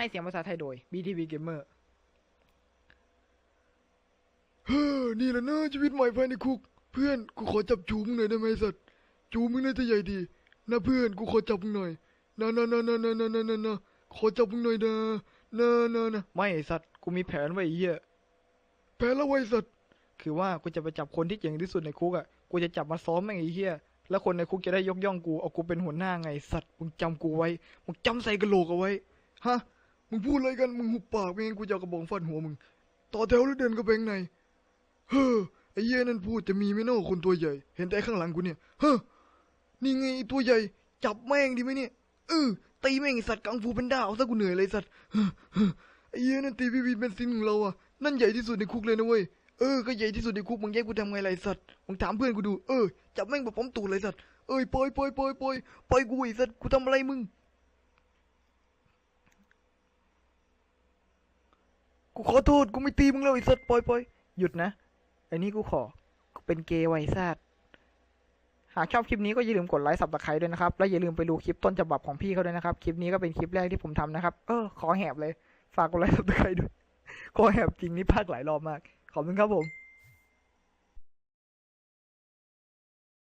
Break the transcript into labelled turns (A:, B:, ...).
A: ให้เสียงภาษาไทยโดย BTV Gamer
B: เฮ้อนี่แหละนะชีวิตใหม่ภายในคุก เพื่อนกูขอจับจูมึงหน่อยได้ไหมสัตว์จูมึงน่าจะใหญ่ดีนะเพื่อนกูขอจับมึงหน่อยนะนะนะนะนะนะนะนะนะขอจับมึงหน่อยนะนะนะนะ
A: ไม่ไอ้สัตว์กูมีแผนไว้เหี้ย
B: แพ้แล้วไว้สัตว์
A: คือว่ากูจะไปจับคนที่เก่งที่สุดในคุกอะกูจะจับมาซ้อมแม่งไอ้เหี้ยแล้วคนในคุกจะได้ยกย่องกูเอากูเป็นหัวหน้าไงสัตว์มึงจำกูไว้มึงจำใส่กระโหลกเอาไว้
B: ฮะ มึงพูดอะไรกัน มึงหุบปากไม่งั้นกูจะเอากระบองฟันหัวมึง ต่อแถวหรือเดินกระเบงใน เฮ้อ ไอ้เหี้ยนั่นพูดจะมีไหม่นอคนตัวใหญ่ เห็นแต่ข้างหลังกูเนี่ย เฮ้อ นี่ไงไอ้ตัวใหญ่ จับแม่งดีไหมเนี่ย เออ ตีแม่งไอ้สัตว์กังฟูเป็นดาวซะกูเหนื่อยเลยสัตว์เฮ้อเฮ้อไอ้เหี้ยนั่นตีพี่วีเป็นซินของเราอะนั่นใหญ่ที่สุดในคุกเลยนะเว้ย เออ ก็ใหญ่ที่สุดในคุก มึงแยกกูทำไงไรสัตว์ มึงถามเพื่อนกูดู เออ จับแม่งแบบผมตูดเลยสัตว์ เอ้ยปอยปล่อยปล่อยปล่อยปล่อยกูไอ้สัตว์ กูทำอะไรมึง
A: กูขอโทษกูไม่ตีมึงแล้วไอ้สัตว์ปล่อยปล่อยหยุดนะไอ้นี่กูขอกูเป็นเกย์ไวซาดหากชอบคลิปนี้ก็อย่าลืมกดไลค์สับตะไคร้ด้วยนะครับ และอย่าลืมไปดูคลิปต้นฉบับของพี่เขาด้วยนะครับ คลิปนี้ก็เป็นคลิปแรกที่ผมทำนะครับ เออ ขอแหบเลย ฝากกดไลค์สับตะไคร้ด้วย ขอแหบจริงนี่ภาคหลายรอบมาก ขอบคุณครับผม